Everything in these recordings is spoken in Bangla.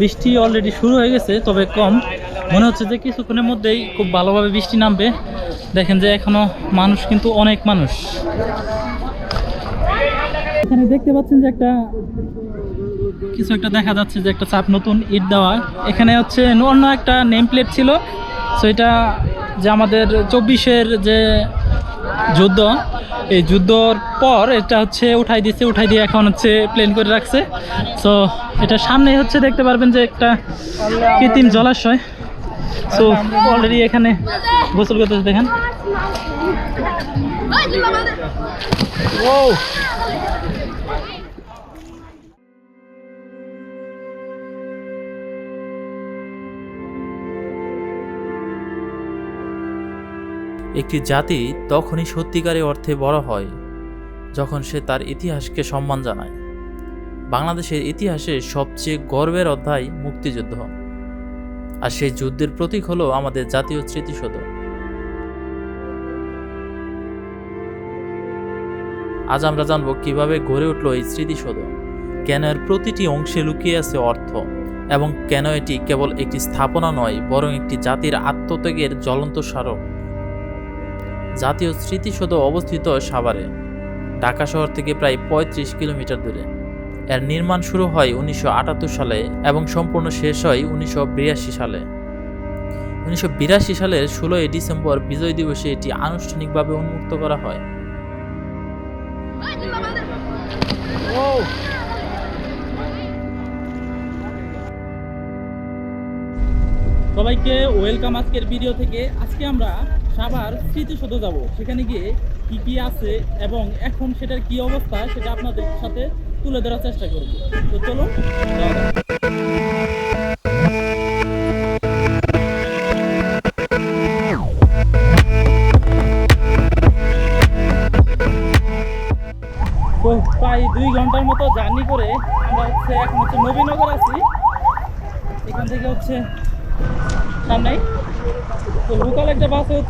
বৃষ্টি অলরেডি শুরু হয়ে গেছে, তবে কম। মনে হচ্ছে যে কিছুক্ষণের মধ্যেই খুব ভালোভাবে বৃষ্টি নামবে। দেখেন যে এখনও মানুষ কিন্তু অনেক মানুষ। এখানে দেখতে পাচ্ছেন যে একটা, কিছু একটা দেখা যাচ্ছে যে একটা চাপ নতুন ইট দেওয়া। এখানে হচ্ছে অন্য একটা নেম প্লেট ছিল। সো এটা যে আমাদের চব্বিশের যে যুদ্ধ এই যুদ্ধর পর এটা হচ্ছে উঠাই দিচ্ছে উঠাই দিয়ে এখন হচ্ছে প্লেন করে রাখছে। সো এটা সামনে হচ্ছে, দেখতে পারবেন যে একটা কৃত্রিম জলাশয়। সো অলরেডি এখানে গোসল করতে দেখেন। ও একটি জাতি তখনই সত্যিকারের অর্থে বড় হয়, যখন সে তার ইতিহাসকে সম্মান জানায়। বাংলাদেশের ইতিহাসে সবচেয়ে গর্বের অধ্যায় মুক্তিযুদ্ধ। আর সেই যুদ্ধের প্রতীক হলো আমাদের জাতীয় স্মৃতিসৌধ। আজ আমরা জানব কীভাবে গড়ে উঠল এই স্মৃতিসৌধ, কেন এর প্রতিটি অংশে লুকিয়ে আছে অর্থ, এবং কেন এটি কেবল একটি স্থাপনা নয়, বরং একটি জাতির আত্মত্যাগের জ্বলন্ত স্মারক। জাতীয় স্মৃতিসৌধ অবস্থিত সাভারে, ঢাকা শহর থেকে প্রায় পঁয়ত্রিশ কিলোমিটার দূরে। এর নির্মাণ শুরু হয় উনিশশো আটাত্তর সালে এবং সম্পূর্ণ শেষ হয় উনিশশো বিরাশি সালে। উনিশশো বিরাশি সালের ষোলোই ডিসেম্বর বিজয় দিবসে এটি আনুষ্ঠানিকভাবে উন্মুক্ত করা হয়। সবাইকে ওয়েলকাম আজকের ভিডিও থেকে। আজকে আমরা সাভার স্মৃতিসৌধ যাব। সেখানে গিয়ে কি কি আছে এবং এখন সেটার কি অবস্থা সেটা আপনাদের সাথে তুলে ধরার চেষ্টা করব। তো চলো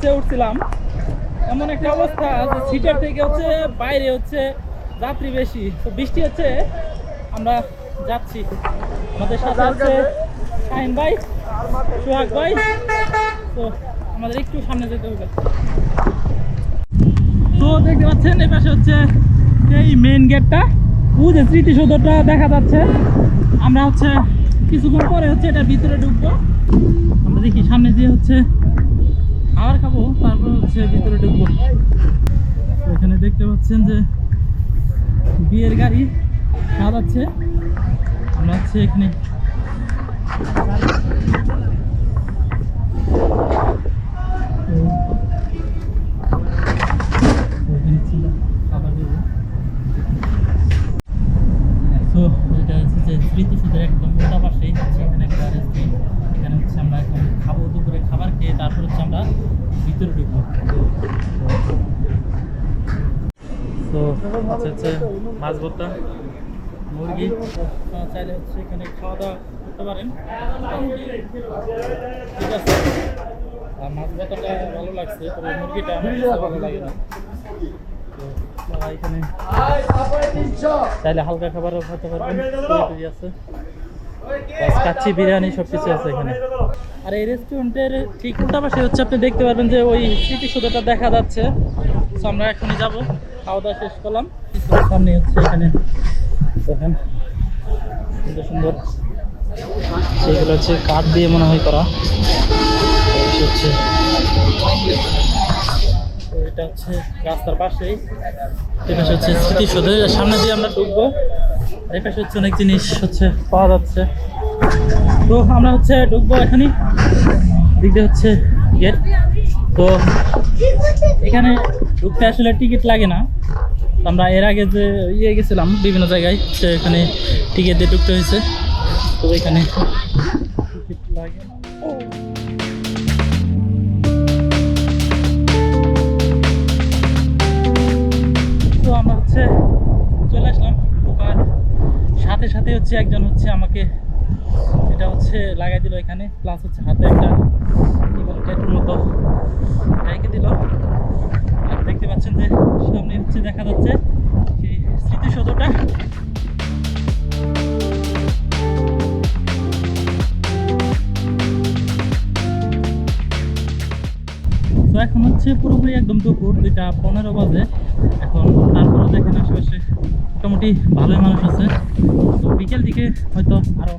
হচ্ছে উঠছিলাম। এমন একটা অবস্থা যে সিটের থেকে হচ্ছে বাইরে হচ্ছে যাত্রী বেশি। তো বৃষ্টি হচ্ছে, আমরা যাচ্ছি। আমাদের সাথে আছে শাহিন ভাই, সোহাগ ভাই। তো আমাদের একটু সামনে যেতে হবে। তো দেখতে পাচ্ছেন, এই পাশে হচ্ছে এই মেন গেটটা যে স্মৃতিসৌধটা দেখা যাচ্ছে। আমরা হচ্ছে কিছুক্ষণ পরে হচ্ছে এটা ভিতরে ঢুকবো। আমরা দেখি সামনে দিয়ে হচ্ছে খাবার খাব, তারপর হচ্ছে ভিতরে ঢুকবো। এখানে দেখতে পাচ্ছেন যে বিয়ের গাড়ি সাজাচ্ছে আমরা হচ্ছে এখানে তারপর হচ্ছে আমরা ভিতরে ঢুকবো। তো আছে হচ্ছে মাছ ভর্তা মুরগি। চাইলে হচ্ছে এখানে খাওয়া দাওয়া করতে পারেন। ঠিক আছে। আর মাছ ভর্তাটা ভালো লাগছে তবে মুরগিটা আমার কাছে ভালো লাগে না। তো এখানে চাইলে হালকা খাবারও খেতে পারবেন। পুরি আছে। কাচ্চি বিরিয়ানি সব কিছু আছে এখানে। আর এই রেস্টুরেন্টের ঠিক উল্টা পাশে হচ্ছে আপনি দেখতে পারবেন যে ওই স্মৃতিসৌধটা দেখা যাচ্ছে। তো আমরা এখনই যাব, খাওয়া দাওয়া শেষ করলাম। সামনে হচ্ছে এখানে দেখেন, সুন্দর সুন্দর। সেগুলো হচ্ছে কাঠ দিয়ে মনে হয় করা। হচ্ছে এটা হচ্ছে রাস্তার পাশেই। এই হচ্ছে স্মৃতিসৌধ সামনে দিয়ে আমরা ঢুকবো। আর এই পাশে হচ্ছে অনেক জিনিস হচ্ছে পাওয়া যাচ্ছে। তো আমরা হচ্ছে ঢুকবো এখানে। দিক দিয়ে হচ্ছে গেট। তো এখানে ঢুকতে আসলে টিকিট লাগে না। আমরা এর আগে যে ইয়ে গেছিলাম বিভিন্ন জায়গায় সে এখানে টিকিট দিয়ে ঢুকতে হয়েছে। তো এখানে হচ্ছে একজন হচ্ছে আমাকে এটা হচ্ছে লাগাই দিল এখানে প্লাস হচ্ছে হাতে একটা কী বলে ট্যাটুর মতো রেখে দিল। আর দেখতে পাচ্ছেন যে সামনে হচ্ছে দেখা যাচ্ছে সেই স্মৃতিসৌধটা। তো এখন হচ্ছে পুরোপুরি একদম দুপুর দুইটা পনেরো বাজে। এখন তারপরে দেখেন আশেপাশে মোটামুটি ভালোই মানুষ আছে। তো বিকেল দিকে হয়তো আরও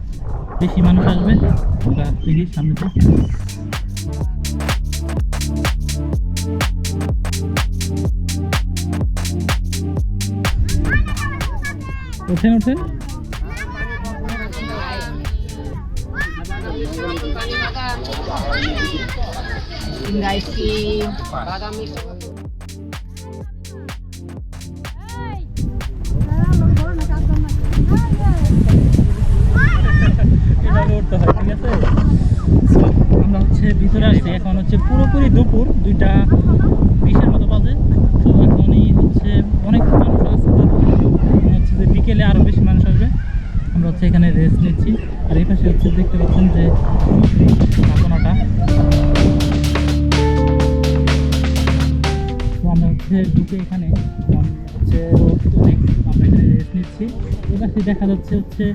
বেশি মানুষ আসবে দেখি সামনেতে ওঠেন ওঠেন। Tinggal হচ্ছে ভিতরে আসছি, এখন হচ্ছে পুরোপুরি দুপুর, দুইটা বিশের মতো বাজে। তো হচ্ছে অনেক মানুষ যে বিকেলে আরও বেশি মানুষ আসবে। আমরা হচ্ছে এখানে রেস্ট নিচ্ছি। আর এই পাশে হচ্ছে দেখতে পাচ্ছেন যে স্থাপনাটা। আমরা হচ্ছে ঢুকে এখানে হচ্ছে আমরা এখানে রেস্ট নিচ্ছি। পাশে দেখা যাচ্ছে হচ্ছে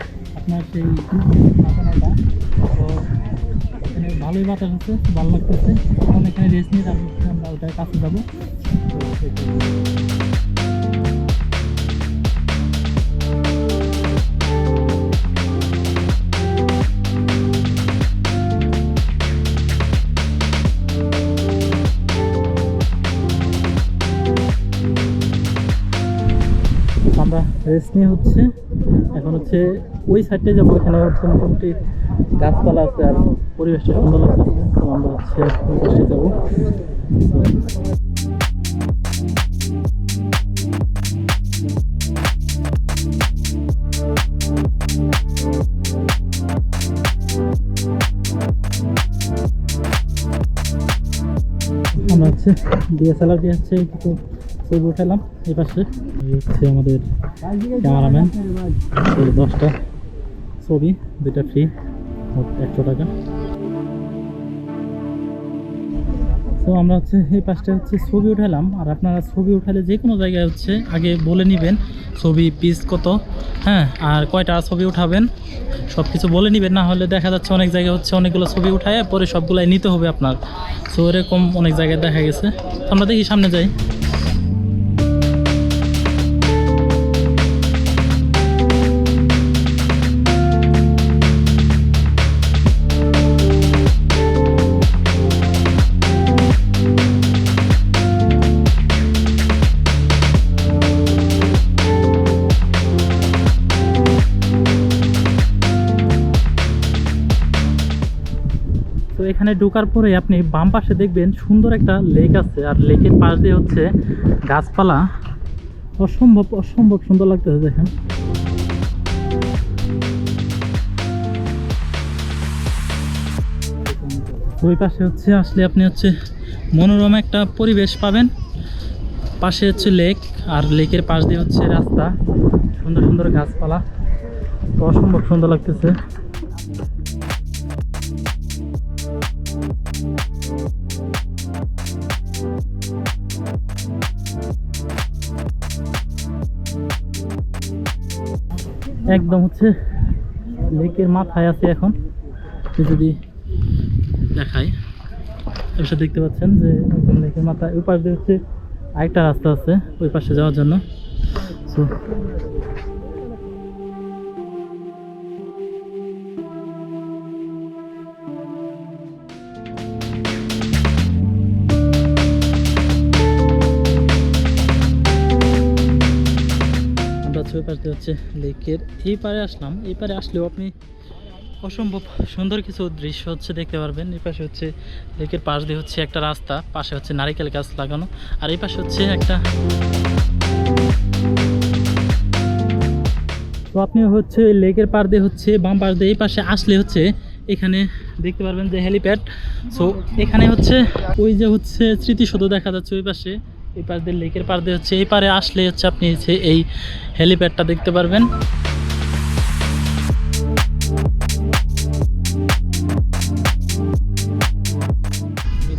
আপনার সেই স্থাপনাটা তো এখানে ভালোই বাতাস হচ্ছে, ভালো লাগতেছে। এখন এখানে রেস্ট নিয়ে তারপর আমরা ওটার কাছে যাব। আমরা রেস্ট নিয়ে হচ্ছে। এখন হচ্ছে ওই সাইডে যাব, এখানে হচ্ছে মোটামুটি গাছপালা আছে আর পরিবেশটা সুন্দর লাগতেছে, তো আমরা হচ্ছে ওই যাব। আমরা হচ্ছে ডিএসএলআর দিয়ে হচ্ছে কিছু ছবি উঠালাম, এই পাশে। হচ্ছে আমাদের ক্যামেরাম্যান দশটা। ছবি, দুইটা ফ্রি একশো টাকা। তো আমরা হচ্ছে এই পাশটা হচ্ছে ছবি উঠালাম। আর আপনারা ছবি উঠালে যে কোনো জায়গায় হচ্ছে আগে বলে নেবেন ছবি পিস কত হ্যাঁ? আর কয়টা ছবি উঠাবেন সব কিছু বলে নেবেন, না হলে দেখা যাচ্ছে অনেক জায়গায় হচ্ছে অনেকগুলো ছবি উঠায় পরে সবগুলাই নিতে হবে আপনার। সো এরকম অনেক জায়গায় দেখা গেছে। আমরা দেখি সামনে যাই। এখানে ঢোকার পরে আপনি বাম পাশে দেখবেন সুন্দর একটা লেক আছে। আর লেকের পাশ দিয়ে হচ্ছে গাছপালা। অসম্ভব অসম্ভব সুন্দর লাগতেছে, দেখেন। ওই পাশে হচ্ছে আসলে আপনি হচ্ছে মনোরম একটা পরিবেশ পাবেন। পাশে হচ্ছে লেক, আর লেকের পাশ দিয়ে হচ্ছে রাস্তা। সুন্দর সুন্দর গাছপালা। অসম্ভব সুন্দর লাগতেছে। একদম হচ্ছে লেকের মাথায় আছে এখন। যদি দেখাই এসে দেখতে পাচ্ছেন যে একদম লেকের মাথায়, ওই পাশ দিয়ে হচ্ছে আরেকটা রাস্তা আছে ওই পাশে যাওয়ার জন্য। সো দিয়ে হচ্ছে লেকের এই পারে আসলাম। এই পারে আসলেও আপনি অসম্ভব সুন্দর কিছু দৃশ্য হচ্ছে দেখতে পারবেন। এই পাশে হচ্ছে লেকের পাশ দিয়ে হচ্ছে একটা রাস্তা, পাশে হচ্ছে নারিকেল গাছ লাগানো, আর এই পাশে হচ্ছে একটা তো আপনি হচ্ছে লেকের পার দিয়ে হচ্ছে বাম পাশ দিয়ে এই পাশে আসলে হচ্ছে এখানে দেখতে পারবেন যে হেলিপ্যাড সো এখানে হচ্ছে ওই যে হচ্ছে স্মৃতিসৌধ দেখা যাচ্ছে ওই পাশে। এই পাশ দিয়ে লেকের পার দিয়ে হচ্ছে, এই পারে আসলে হচ্ছে আপনি হচ্ছে এই হেলিপ্যাডটা দেখতে পারবেন।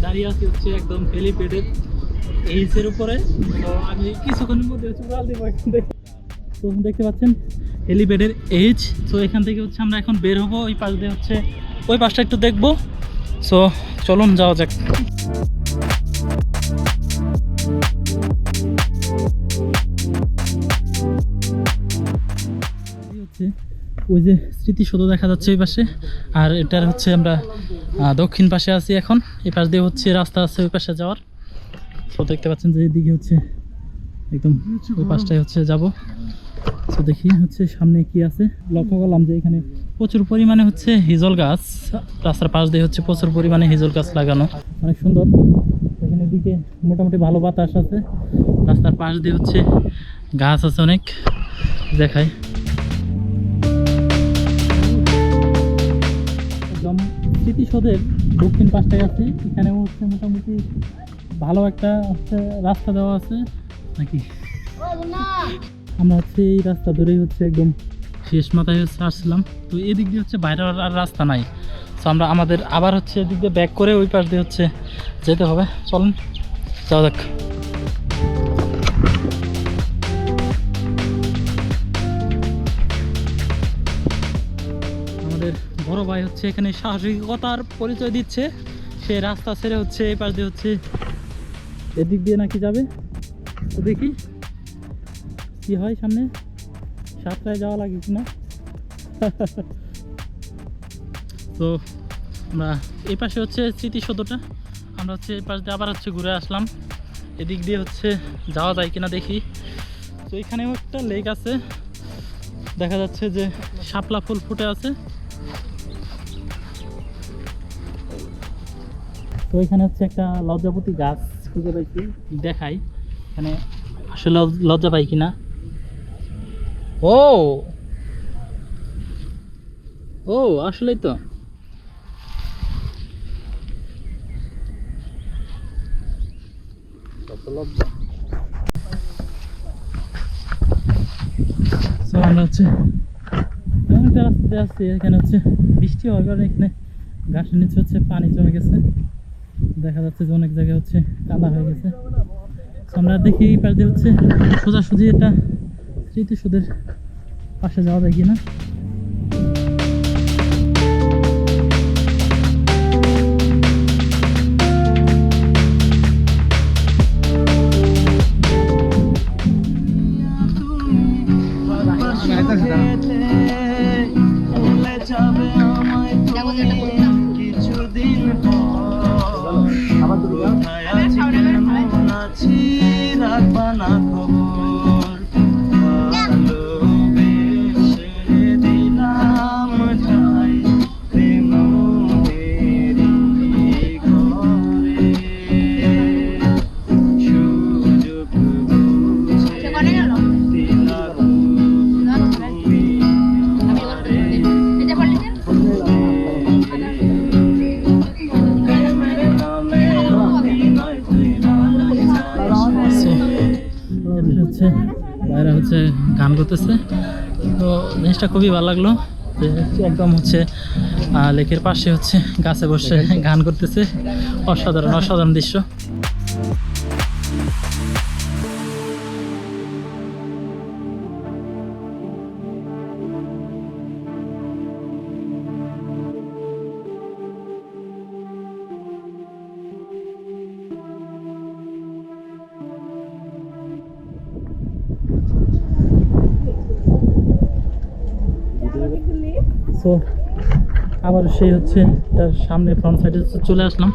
দাঁড়িয়ে আছি হচ্ছে একদম হেলিপ্যাডের এইচের উপরে। তো কিছুক্ষণের মধ্যে তো দেখতে পাচ্ছেন, হেলিপ্যাডের এইচ। তো এখান থেকে হচ্ছে আমরা এখন বের হব, ওই পাশ দিয়ে হচ্ছে, ওই পাশটা একটু দেখব। সো চলুন, যাওয়া যাক। ওই যে স্মৃতিসৌধ দেখা যাচ্ছে ওই পাশে। আর এটার হচ্ছে আমরা দক্ষিণ পাশে আছি এখন। এই পাশ দিয়ে হচ্ছে রাস্তা আছে ওই পাশে যাওয়ার। তো দেখতে পাচ্ছেন যে এদিকে হচ্ছে একদম ওই পাশটায় হচ্ছে যাব। তো দেখি হচ্ছে সামনে কি আছে। লক্ষ্য করলাম যে এখানে প্রচুর পরিমাণে হচ্ছে হিজল গাছ। রাস্তার পাশ দিয়ে হচ্ছে প্রচুর পরিমাণে হিজল গাছ লাগানো। অনেক সুন্দর। এখানে দিকে মোটামুটি ভালো বাতাস আছে। রাস্তার পাশ দিয়ে হচ্ছে গাছ আছে অনেক। দেখায় স্মৃতিসৌধের দক্ষিণ পাশটায় আছে এখানে হচ্ছে মোটামুটি ভালো একটা হচ্ছে রাস্তা দেওয়া আছে নাকি? আমরা হচ্ছে এই রাস্তা ধরেই হচ্ছে একদম শেষ মাথায় হচ্ছে আসছিলাম। তো এদিক দিয়ে হচ্ছে বাইরে আর রাস্তা নাই। তো আমরা আমাদের আবার হচ্ছে এদিক দিয়ে ব্যাক করে ওই পাশ দিয়ে হচ্ছে যেতে হবে। চলুন, যাওয়া যাক। বড় ভাই হচ্ছে এখানে সাহসিকতার পরিচয় দিচ্ছে। সে রাস্তা ছেড়ে হচ্ছে, এই পাশ দিয়ে হচ্ছে, এদিক দিয়ে নাকি যাবে? তো দেখি কি হয় সামনে। সাতটায় যাওয়া লাগে কিনা তো আমরা এই পাশে হচ্ছে স্মৃতিসৌধটা। আমরা হচ্ছে এই পাশ দিয়ে আবার হচ্ছে ঘুরে আসলাম। এদিক দিয়ে হচ্ছে যাওয়া যায় কিনা দেখি। তো এখানেও একটা লেক আছে। দেখা যাচ্ছে যে শাপলা ফুল ফুটে আছে। এখানে হচ্ছে একটা লজ্জাপতি গাছ খুঁজে পাইছি দেখাই। এখানে আসলে লজ্জা পাই কিনা। ও! ও আসলেই তো। আমরা হচ্ছে এমন একটা রাস্তাতে আসছি এখানে হচ্ছে বৃষ্টি হওয়ার কারণে এখানে গাছের নিচে হচ্ছে পানি জমে গেছে। দেখা যাচ্ছে যে অনেক জায়গায় হচ্ছে কাদা হয়ে গেছে। আমরা দেখি এই পাশ দিয়ে হচ্ছে সোজাসুজি এটা স্মৃতিসৌধের পাশে যাওয়া যায় কিনা। tea. জিনিসটা খুবই ভালো লাগল একদম হচ্ছে আহ, লেকের পাশে হচ্ছে গাছে বসে গান করতেছে। অসাধারণ অসাধারণ দৃশ্য। সো আবার সেই হচ্ছে তার সামনে ফ্রন্ট সাইডে চলে আসলাম।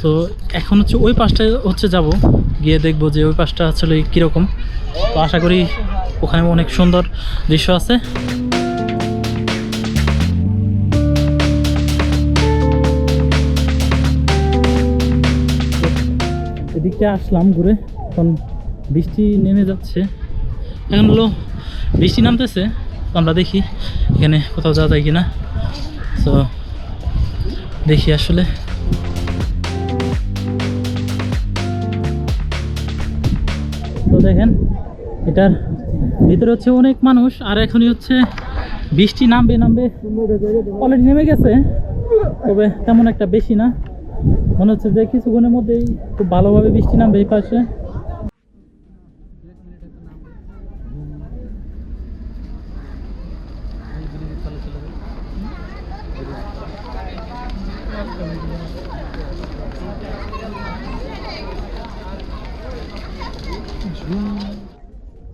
সো এখন হচ্ছে ওই পাশটা হচ্ছে যাব। গিয়ে দেখব যে ওই পাশটা আসলে কীরকম। তো আশা করি ওখানে অনেক সুন্দর দৃশ্য আছে। এদিকটা আসলাম ঘুরে। এখন বৃষ্টি নেমে যাচ্ছে। এখন হলো বৃষ্টি নামতেছে আমরা দেখি। এখানে কোথাও যাওয়া যায় কিনা? তো দেখি আসলে। তো দেখেন, এটার ভিতরে হচ্ছে অনেক মানুষ, আর এখনই হচ্ছে বৃষ্টি নামবে নামবে অলরেডি নেমে গেছে, তবে তেমন একটা বেশি না। মনে হচ্ছে যে কিছুক্ষণের মধ্যেই খুব ভালোভাবে বৃষ্টি নামবে এই পাশে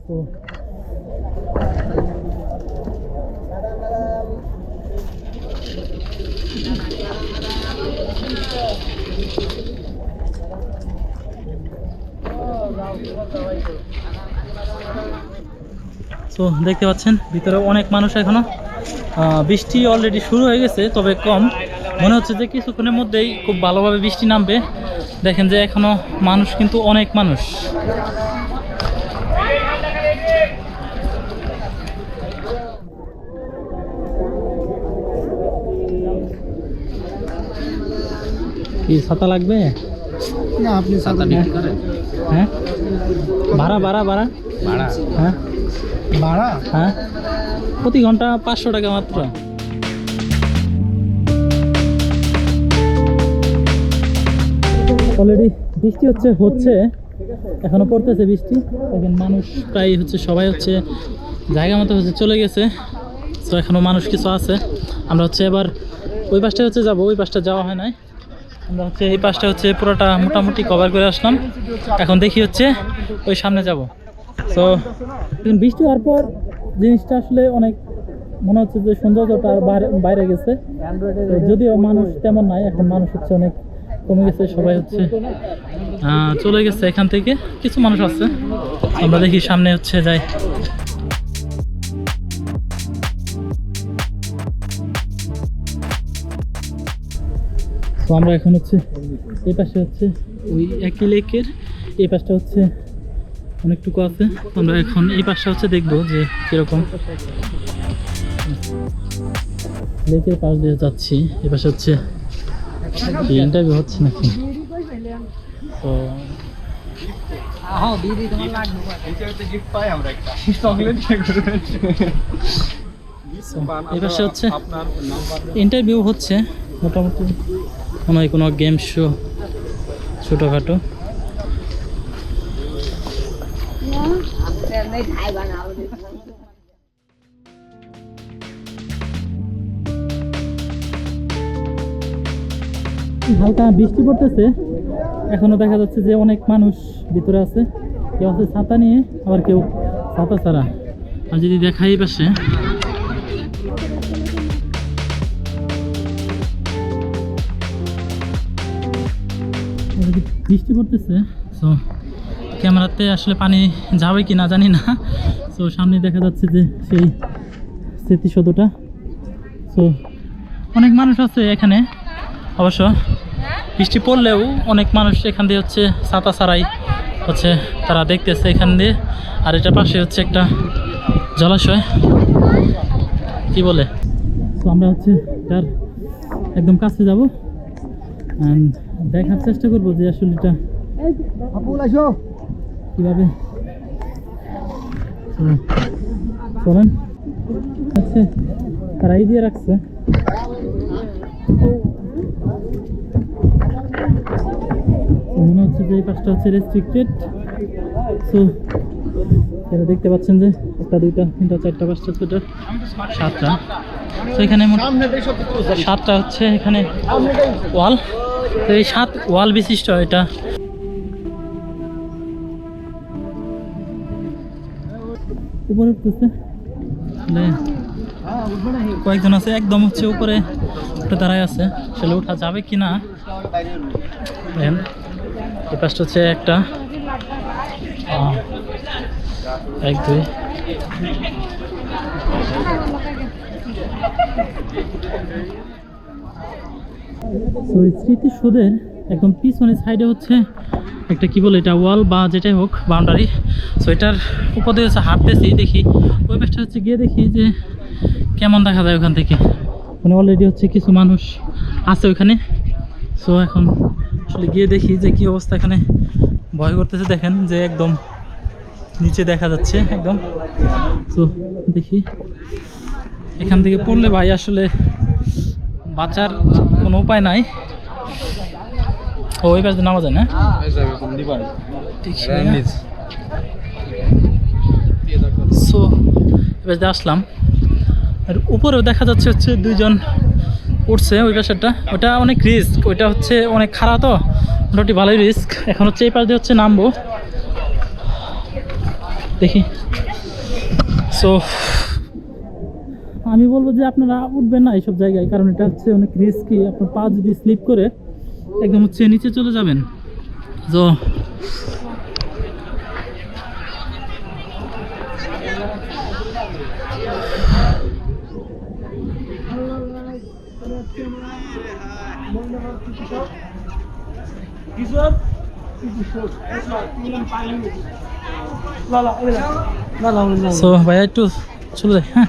তো তো দেখতে পাচ্ছেন, ভিতরে অনেক মানুষ এখনও। বৃষ্টি অলরেডি শুরু হয়ে গেছে, তবে কম। মনে হচ্ছে যে কিছুক্ষণের মধ্যেই খুব ভালোভাবে বৃষ্টি নামবে। দেখেন যে এখনও মানুষ কিন্তু অনেক মানুষ। কি ছাতা লাগবে? না আপনি ছাতা বিক্রি করেন। হ্যাঁ? ভাড়া ভাড়া ভাড়া? ভাড়া। হ্যাঁ? ভাড়া? হ্যাঁ? প্রতি ঘণ্টা পাঁচশো টাকা মাত্র। অলরেডি বৃষ্টি হচ্ছে হচ্ছে। এখনও পড়তেছে বৃষ্টি। এখন মানুষ প্রায় হচ্ছে সবাই হচ্ছে জায়গা মতো হচ্ছে চলে গেছে। তো এখনও মানুষ কিছু আছে। আমরা হচ্ছে এবার ওই পাশটা হচ্ছে যাব। ওই পাশটা যাওয়া হয় নাই। হচ্ছে এই পাশটা হচ্ছে পুরোটা মোটামুটি কভার করে আসলাম। এখন দেখি হচ্ছে ওই সামনে যাব। তো বৃষ্টি হওয়ার পর জিনিসটা আসলে অনেক মনে হচ্ছে যে সৌন্দর্যটা বাইরে গেছে। যদিও মানুষ তেমন নাই, এখন মানুষ হচ্ছে অনেক কমে গেছে, সবাই হচ্ছে চলে গেছে এখান থেকে। কিছু মানুষ আছে। আমরা দেখি সামনে হচ্ছে যাই। তো আমরা এখন হচ্ছে এই পাশে হচ্ছে ওই একই লেকের, এই পাশটা হচ্ছে অনেকটুকু আছে। আমরা এখন এই পাশটা হচ্ছে দেখব যে কীরকম। লেকের পাশ দিয়ে যাচ্ছি, এই পাশে হচ্ছে ইন্টারভিউ হচ্ছে নাকি? তো এই পাশে হচ্ছে ইন্টারভিউ হচ্ছে মোটামুটি। মনে হয় কোনো গেম শো ছোটোখাটো। হালকা বৃষ্টি পড়তেছে, এখনও দেখা যাচ্ছে যে অনেক মানুষ ভিতরে আছে। কেউ আছে ছাতা নিয়ে, আবার কেউ ছাতা ছাড়া। আর যদি দেখাই পাশে বৃষ্টি পড়তেছে। সো ক্যামেরাতে আসলে পানি যাবে কি না জানি না। সো সামনে দেখা যাচ্ছে যে সেই স্মৃতিসৌধটা। সো অনেক মানুষ আছে এখানে। অবশ্য বৃষ্টি পড়লেও অনেক মানুষ এখান দিয়ে হচ্ছে ছাতা ছাড়াই হচ্ছে তারা দেখতেছে এখান দিয়ে। আর এটার পাশে হচ্ছে একটা জলাশয়। কি বলে? তো আমরা হচ্ছে তার একদম কাছে যাব। অ্যান্ড দেখার চেষ্টা করব যে আসলে এটা কীভাবে? চলেন। আচ্ছা তারা এই দিয়ে রাখছে। মনে হচ্ছে যে এই পাশটা হচ্ছে রেস্ট্রিক্টেড সো এরা দেখতে পাচ্ছেন যে একটা দুইটা তিনটা চারটা পাঁচটা ছটা সাতটা। তো এখানে সাতটা হচ্ছে এখানে ওয়াল তো এই সাত ওয়াল বিশিষ্ট এটা। উপরে উঠতেছে। কয়েকজন আছে, একদম হচ্ছে উপরে দাঁড়ায় আছে। সেটা উঠা যাবে কি না? এই পাশটা হচ্ছে একটা। এক, দুই। তো এই স্মৃতিসৌধের একদম পিছনের সাইডে হচ্ছে একটা কি বলে এটা ওয়াল বা যেটাই হোক বাউন্ডারি সো এটার উপর দিয়ে হচ্ছে হাঁটতেছি, দেখি। ওই পাশটা হচ্ছে গিয়ে দেখি যে কেমন দেখা যায় ওখান থেকে। মানে অলরেডি হচ্ছে কিছু মানুষ আছে ওখানে। সো এখন আসলে গিয়ে দেখি যে কি অবস্থা এখানে। ভয় করতেছে, দেখেন যে একদম নিচে দেখা যাচ্ছে একদম। তো দেখি। এখান থেকে পড়লে ভাই আসলে বাঁচার কোনো উপায় নাই। ও ওই পাশে নামা যায় না সো এবার দিয়ে আসলাম। আর উপরেও দেখা যাচ্ছে হচ্ছে দুইজন উঠছে ওই পাশেরটা। ওটা অনেক রিস্ক ওইটা হচ্ছে অনেক খারাপ তো। মোটামুটি ভালোই রিস্ক এখন হচ্ছে এই পাশ দিয়ে হচ্ছে নামবো। দেখি। সো আমি বলব যে আপনারা উঠবেন না এইসব জায়গায়, কারণ এটা হচ্ছে অনেক রিস্কি আপনার পা যদি স্লিপ করে, একদম হচ্ছে নিচে চলে যাবেন। তো ভাইয়া একটু চলে যাই হ্যাঁ?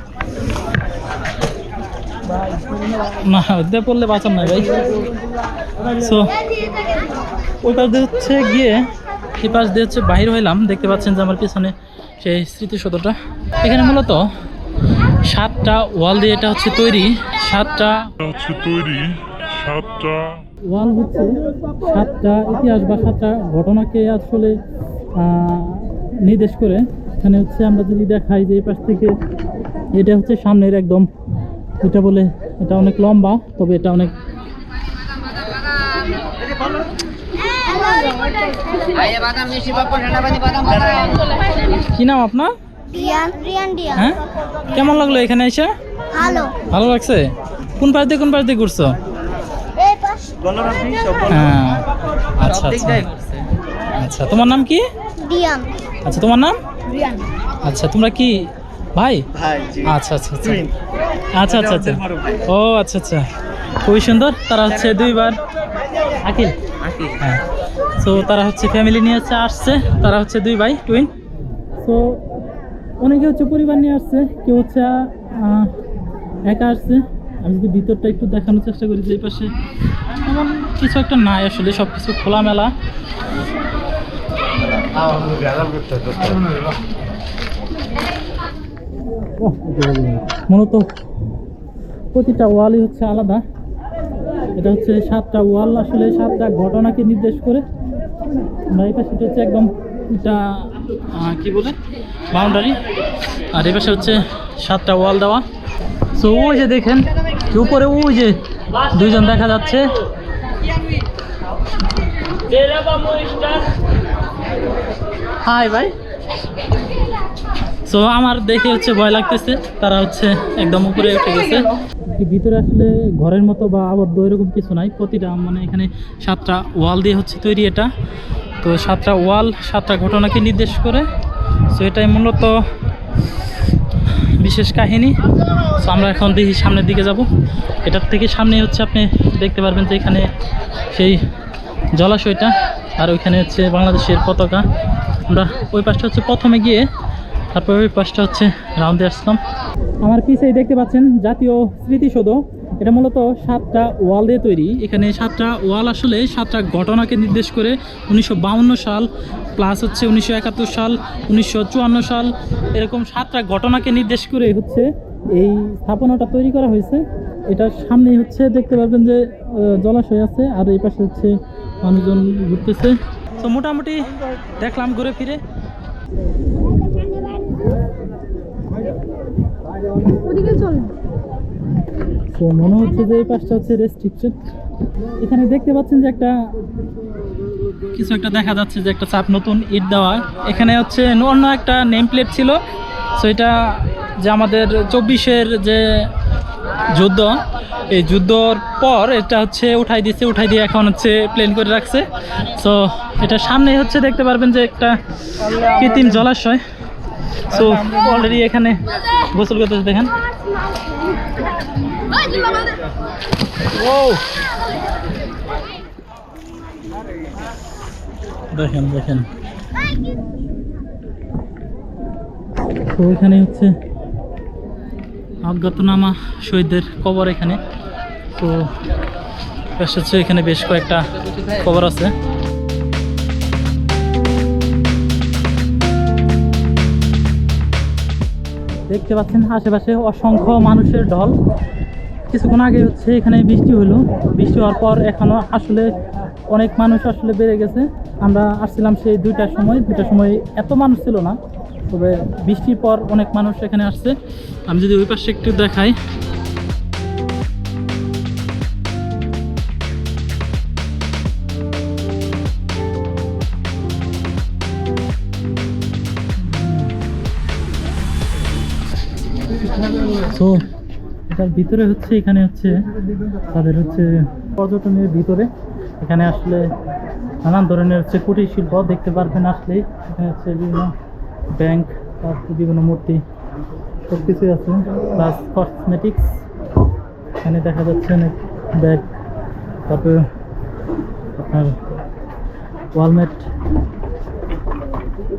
না ওদের পড়লে বাঁচান নাই ভাই। সো ওই পাশ দিয়ে হচ্ছে গিয়ে এই পাশ দিয়ে হচ্ছে বাহির হইলাম। দেখতে পাচ্ছেন যে আমার পিছনে সেই স্মৃতিসৌধটা। এখানে মূলত সাতটা ওয়াল দিয়ে এটা হচ্ছে তৈরি। সাতটা হচ্ছে তৈরি সাতটা ওয়াল হচ্ছে সাতটা ইতিহাস বা সাতটা ঘটনাকে আসলে নির্দেশ করে। এখানে হচ্ছে আমরা যদি দেখাই যে এই পাশ থেকে এটা হচ্ছে সামনের একদম এটা বলে এটা অনেক লম্বা তবে এটা অনেক কি নাম আপনার? হ্যাঁ? কেমন লাগল এখানে এসে? ভালো। ভালো লাগছে? কোন পাশ দিয়ে কোন পাশ দিয়ে ঘুরছো? হ্যাঁ। আচ্ছা আচ্ছা। আচ্ছা তোমার নাম কি? আচ্ছা তোমার নাম? আচ্ছা তোমরা কি ভাই? আচ্ছা আচ্ছা আচ্ছা। আচ্ছা আচ্ছা আচ্ছা। ও আচ্ছা আচ্ছা। খুবই সুন্দর। তারা হচ্ছে দুইবার আকিল? হ্যাঁ। তো তারা হচ্ছে ফ্যামিলি নিয়ে হচ্ছে আসছে। তারা হচ্ছে দুই ভাই। টুইন তো অনেকে হচ্ছে পরিবার নিয়ে আসছে। কেউ হচ্ছে একা আসছে। আমি যদি ভিতরটা একটু দেখানোর চেষ্টা করি যে এই পাশে। এমন কিছু একটা নাই আসলে সব কিছু খোলামেলা। মূলত প্রতিটা ওয়ালই হচ্ছে আলাদা। এটা হচ্ছে সাতটা ওয়াল। আসলে সাতটা ঘটনাকে নির্দেশ করে আমরা হচ্ছে একদম এটা কি বলে? বাউন্ডারি। আর এই পাশে হচ্ছে সাতটা ওয়াল দেওয়া। সো ওই যে দেখেন উপরে ওই যে দুইজন দেখা যাচ্ছে। হাই ভাই। সো আমার দেখে হচ্ছে ভয় লাগতেছে। তারা হচ্ছে একদম উপরে উঠে গেছে। ভিতরে আসলে ঘরের মতো বা আবদ্ধ এরকম কিছু নাই। প্রতিটা মানে এখানে সাতটা ওয়াল দিয়ে হচ্ছে তৈরি এটা। তো সাতটা ওয়াল, সাতটা ঘটনাকে নির্দেশ করে। সো এটাই মূলত বিশেষ কাহিনী। সো আমরা এখন দেখি সামনের দিকে যাব। এটার থেকে সামনে হচ্ছে আপনি দেখতে পারবেন যে এখানে সেই জলাশয়টা আর ওইখানে হচ্ছে বাংলাদেশের পতাকা। আমরা ওই পাশটা হচ্ছে প্রথমে গিয়ে তারপর ওই পাশটা হচ্ছে রাউন্ডে আসলাম। আমার পিছেই দেখতে পাচ্ছেন জাতীয় স্মৃতিসৌধ। এটা মূলত সাতটা ওয়াল দিয়ে তৈরি। এখানে সাতটা ওয়াল আসলে সাতটা ঘটনাকে নির্দেশ করে উনিশশো সাল প্লাস হচ্ছে উনিশশো একাত্তর সাল, উনিশশো চুয়ান্ন সাল, এরকম সাতটা ঘটনাকে নির্দেশ করে হচ্ছে এই স্থাপনাটা তৈরি করা হয়েছে। এটার সামনেই হচ্ছে দেখতে পারবেন যে জলাশয় আছে আর এই পাশে হচ্ছে মানুষজন ঘুরতেছে। তো মোটামুটি দেখলাম ঘুরে ফিরে। ওদিকে চল। তো মনে হচ্ছে যে এই পাশটা হচ্ছে রেস্ট্রিকশন এখানে দেখতে পাচ্ছেন যে একটা, কিছু একটা দেখা যাচ্ছে যে একটা চাপ নতুন ইট দেওয়া। এখানে হচ্ছে অন্য একটা নেম প্লেট ছিল। সো এটা যে আমাদের চব্বিশের যে যুদ্ধ, এই যুদ্ধর পর এটা হচ্ছে উঠাই দিচ্ছে উঠাই দিয়ে এখন হচ্ছে প্লেন করে রাখছে। সো এটা সামনে হচ্ছে, দেখতে পারবেন যে একটা কৃত্রিম জলাশয়। সো অলরেডি এখানে গোসল করতেছে, দেখেন। ও দেখেন দেখেন। তো এখানে হচ্ছে অজ্ঞাতনামা শহীদদের কবর এখানে। তো, বেশ হচ্ছে এখানে বেশ কয়েকটা কবর আছে। দেখতে পাচ্ছেন আশেপাশে অসংখ্য মানুষের ঢল। কিছুক্ষণ আগে হচ্ছে এখানে বৃষ্টি হলো। বৃষ্টি হওয়ার পর এখনও আসলে অনেক মানুষ আসলে বেড়ে গেছে। আমরা আসছিলাম সেই দুইটার সময়। দুইটার সময় এত মানুষ ছিল না। তবে বৃষ্টির পর অনেক মানুষ এখানে আসছে। আমি যদি ওই পাশে একটু দেখাই। এটার ভিতরে হচ্ছে, এখানে হচ্ছে তাদের হচ্ছে পর্যটনের ভিতরে। এখানে আসলে নানান ধরনের হচ্ছে কুটির শিল্প দেখতে পারবেন আসলেই। এখানে হচ্ছে বিভিন্ন ব্যাংক, তারপর বিভিন্ন মূর্তি সব কিছুই আছে। প্লাস কসমেটিক্স এখানে দেখা যাচ্ছে অনেক ব্যাগ, তারপরে আপনার ওয়ালমেট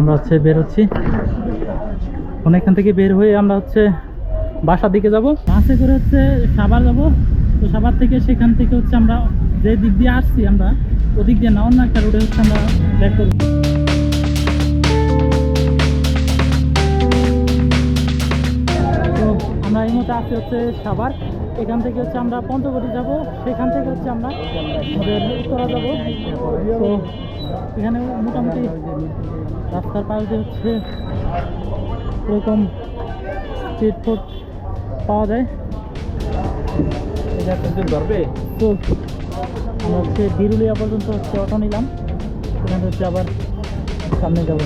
আমরা হচ্ছে বের হচ্ছি। এখন থেকে বের হয়ে আমরা হচ্ছে বাসার দিকে যাব। বাসে করে হচ্ছে সাবার যাব। তো সাবার থেকে সেখান থেকে হচ্ছে আমরা যে দিক দিয়ে আসছি আমরা, ওদিক দিয়ে না, অন্য একটা রোডে হচ্ছে আমরা ব্যাক করব। আমরা এই মুহূর্তে আসছি হচ্ছে সাবার এখান থেকে হচ্ছে আমরা পঞ্চবটি যাব। সেখান থেকে হচ্ছে আমরা উত্তরা যাব। তো এখানে মোটামুটি রাস্তার পাশ দিয়ে হচ্ছে এরকম স্ট্রিট ফুড পাওয়া যায়। তো আমরা হচ্ছে বিরুলিয়া পর্যন্ত হচ্ছে অটো নিলাম। সেখানে হচ্ছে আবার সামনে যাব।